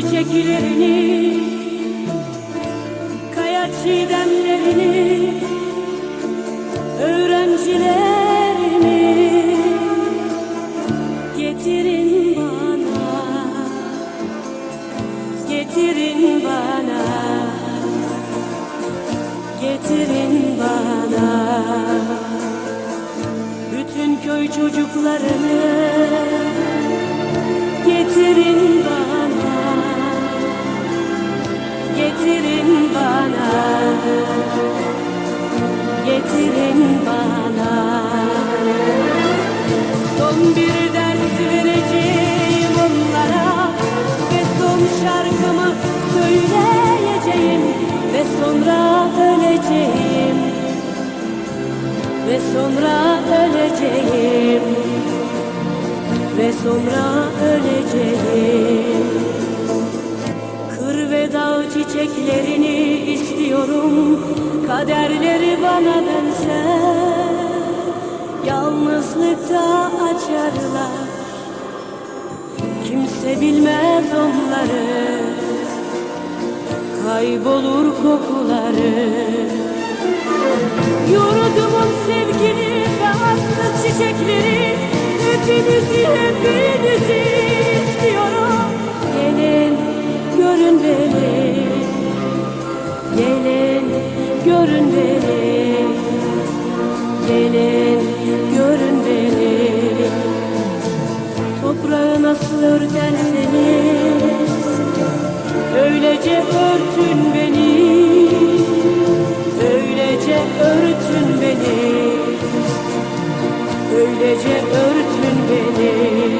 sevgilerini Kaya çiğdemlerini Öğrencilerimi Getirin bana Getirin bana Getirin bana. Bütün köy çocuklarını şarkımı söyleyeceğim Ve sonra öleceğim. Ve sonra öleceğim. Ve sonra öleceğim. Kır ve dağ çiçeklerini istiyorum. Kaderleri bana benzer Yalnızlıkta açarlar Kimse bilmez onları. Kaybolur kokuları. Yurdumun sevgili ve arsız çiçekleri. Hepinizi hepinizi istiyorum. Gelin görün beni. Gelin görün beni. Gelin örtün beni. Öylece örtün beni